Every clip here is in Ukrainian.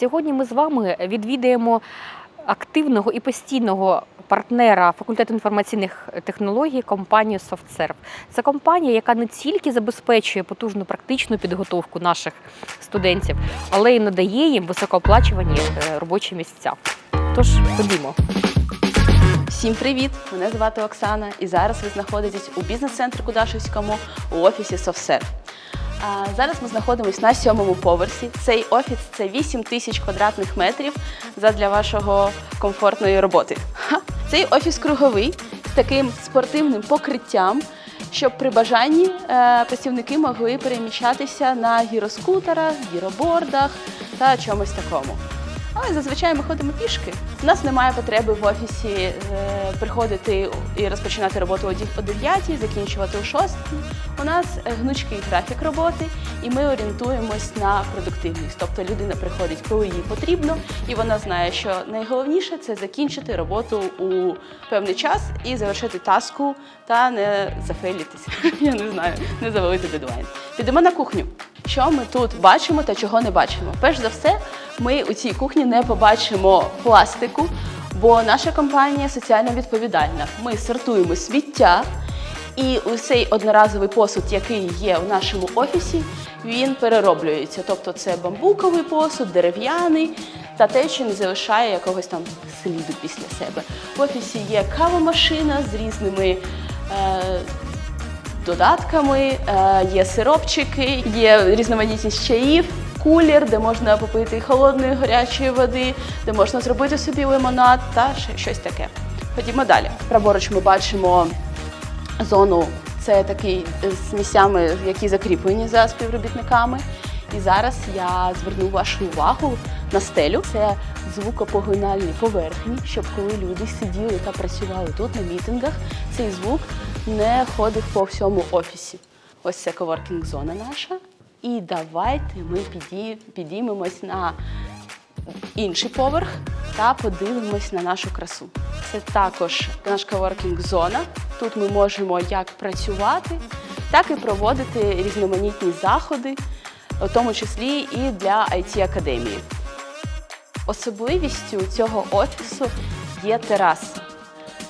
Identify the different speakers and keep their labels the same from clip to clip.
Speaker 1: Сьогодні ми з вами відвідаємо активного і постійного партнера факультету інформаційних технологій компанію SoftServe. Це компанія, яка не тільки забезпечує потужну практичну підготовку наших студентів, але й надає їм високооплачувані е, робочі місця. Тож ходімо.
Speaker 2: Всім привіт! Мене звати Оксана, і зараз ви знаходитесь у бізнес-центрі Кудашевському у офісі SoftServe. Зараз ми знаходимося на сьомому поверсі. Цей офіс це 8 тисяч квадратних метрів задля вашого комфортної роботи. Цей офіс круговий з таким спортивним покриттям, щоб при бажанні е, працівники могли переміщатися на гіроскутерах, гіробордах та чомусь такому. Але зазвичай ми ходимо пішки. У нас немає потреби в офісі е, приходити і розпочинати роботу о 9, закінчувати о 6. У нас гнучкий графік роботи, і ми орієнтуємось на продуктивність. Тобто людина приходить, коли їй потрібно, і вона знає, що найголовніше це закінчити роботу у певний час і завершити таску та не зафейлітися. Я не знаю, не завалити дедлайн. Підемо на кухню. Що ми тут бачимо та чого не бачимо? Перш за все, ми у цій кухні не побачимо пластику, бо наша компанія соціально відповідальна. Ми сортуємо сміття, і цей одноразовий посуд, який є в нашому офісі, він перероблюється. Тобто це бамбуковий посуд, дерев'яний та те, що не залишає якогось там сліду після себе. В офісі є кавомашина з різними. Е, додатками, е, є сиропчики, є різноманітність чаїв, кулір, де можна попити холодної гарячої води, де можна зробити собі лимонад та щось таке. Ходімо далі. Праворуч ми бачимо зону. Це такий е, з місцями, які закріплені за співробітниками. І зараз я зверну вашу увагу на стелю. Це звукопоглинальні поверхні, щоб коли люди сиділи та працювали тут на мітингах, цей звук не ходив по всьому офісі. Ось це коворкінг зона наша. І давайте ми підіймемось на інший поверх та подивимось на нашу красу. Це також наш коворкінг зона. Тут ми можемо як працювати, так і проводити різноманітні заходи, у тому числі і для it академії. Особливістю цього офісу є тераса.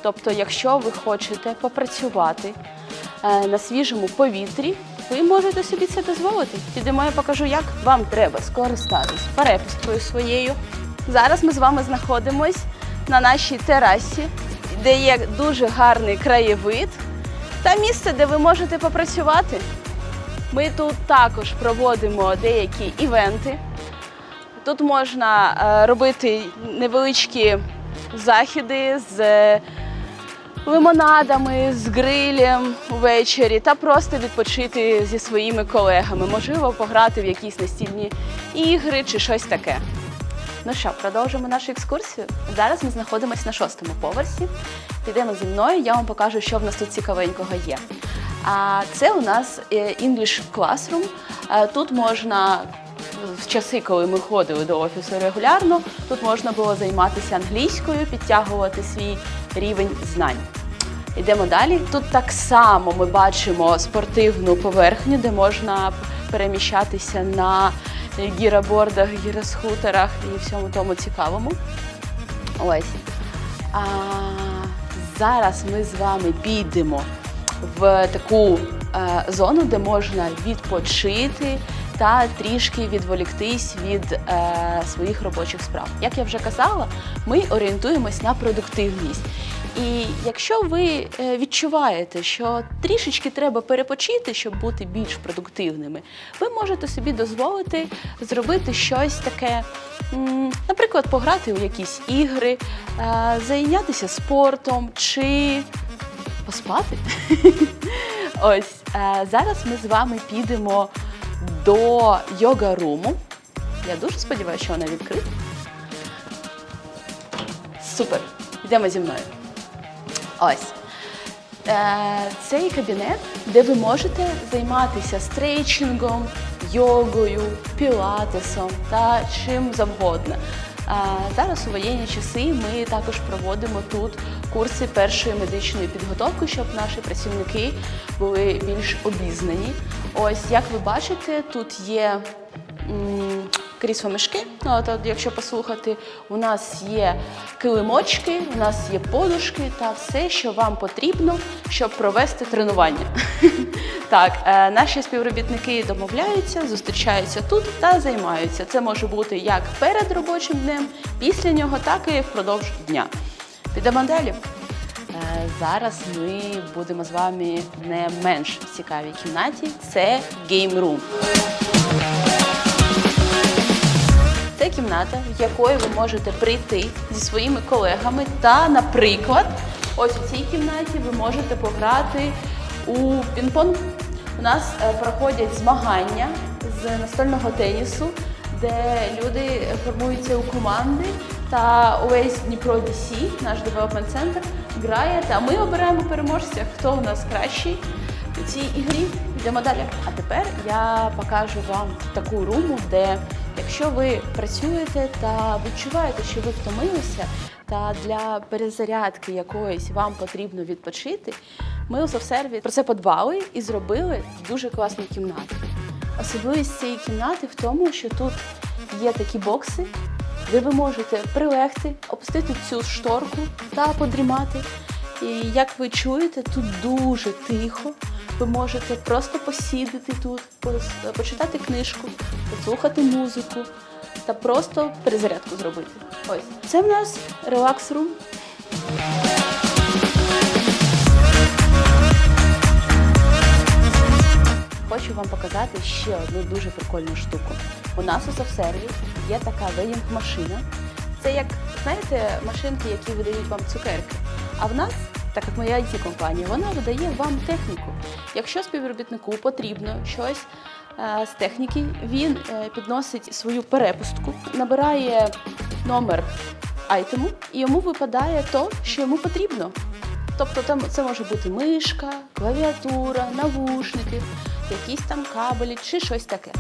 Speaker 2: Тобто, якщо ви хочете попрацювати е, на свіжому повітрі, ви можете собі це дозволити. Підемо, я покажу, як вам треба скористатись перепусткою своєю. Зараз ми з вами знаходимось на нашій терасі, де є дуже гарний краєвид та місце, де ви можете попрацювати. Ми тут також проводимо деякі івенти. Тут можна е, робити невеличкі західи з е, лимонадами, з грилем ввечері та просто відпочити зі своїми колегами. Можливо, пограти в якісь настільні ігри чи щось таке. Ну що, продовжимо нашу екскурсію. Зараз ми знаходимося на шостому поверсі. Підемо зі мною, я вам покажу, що в нас тут цікавенького є. А це у нас е, English Classroom. Е, Тут можна в часи, коли ми ходили до офісу регулярно, тут можна було займатися англійською, підтягувати свій рівень знань. Йдемо далі. Тут так само ми бачимо спортивну поверхню, де можна переміщатися на гіробордах, гіросхутерах і всьому тому цікавому. Ось. А, зараз ми з вами підемо в таку е, зону, де можна відпочити та трішки відволіктись від е, своїх робочих справ. Як я вже казала, ми орієнтуємось на продуктивність. І якщо ви е, відчуваєте, що трішечки треба перепочити, щоб бути більш продуктивними, ви можете собі дозволити зробити щось таке, наприклад, пограти у якісь ігри, е, зайнятися спортом чи поспати. Ось е, зараз ми з вами підемо до йога-руму. Я дуже сподіваюся, що вона відкрита. Супер! Йдемо зі мною. Ось. Е, цей кабінет, де ви можете займатися стрейчингом, йогою, пілатесом та чим завгодно. Е, зараз у воєнні часи ми також проводимо тут курси першої медичної підготовки, щоб наші працівники були більш обізнані. Ось як ви бачите, тут є м, крісло-мішки. Ну, от, от, якщо послухати, у нас є килимочки, у нас є подушки та все, що вам потрібно, щоб провести тренування. Так, е, наші співробітники домовляються, зустрічаються тут та займаються. Це може бути як перед робочим днем, після нього, так і впродовж дня. Підемо далі. Е, Зараз ми будемо з вами не менш цікавій кімнаті. Це Game кімната, в якої ви можете прийти зі своїми колегами та, наприклад, ось у цій кімнаті ви можете пограти у пінг-понг. У нас е, проходять змагання з настольного тенісу, де люди формуються у команди. Та увесь Дніпро DC, наш девелопмент центр, грає. Та ми обираємо переможця, хто у нас кращий у цій ігрі. Йдемо далі. А тепер я покажу вам таку руму, де якщо ви працюєте та відчуваєте, що ви втомилися, та для перезарядки якоїсь вам потрібно відпочити, ми у софсерві про це подбали і зробили дуже класну кімнату. Особливість цієї кімнати в тому, що тут є такі бокси, де ви можете прилегти, опустити цю шторку та подрімати. І як ви чуєте, тут дуже тихо. Ви можете просто посідати тут, почитати книжку, послухати музику та просто перезарядку зробити. Ось це в нас релакс рум. Хочу вам показати ще одну дуже прикольну штуку. У нас у софсерві є така веїнг-машина. Це як, знаєте, машинки, які видають вам цукерки. А в нас, так як моя it компанія вона видає вам техніку. Якщо співробітнику потрібно щось е, з техніки, він е, підносить свою перепустку, набирає номер айтему, і йому випадає то, що йому потрібно. Тобто там це може бути мишка, клавіатура, навушники, якісь там кабелі чи щось таке.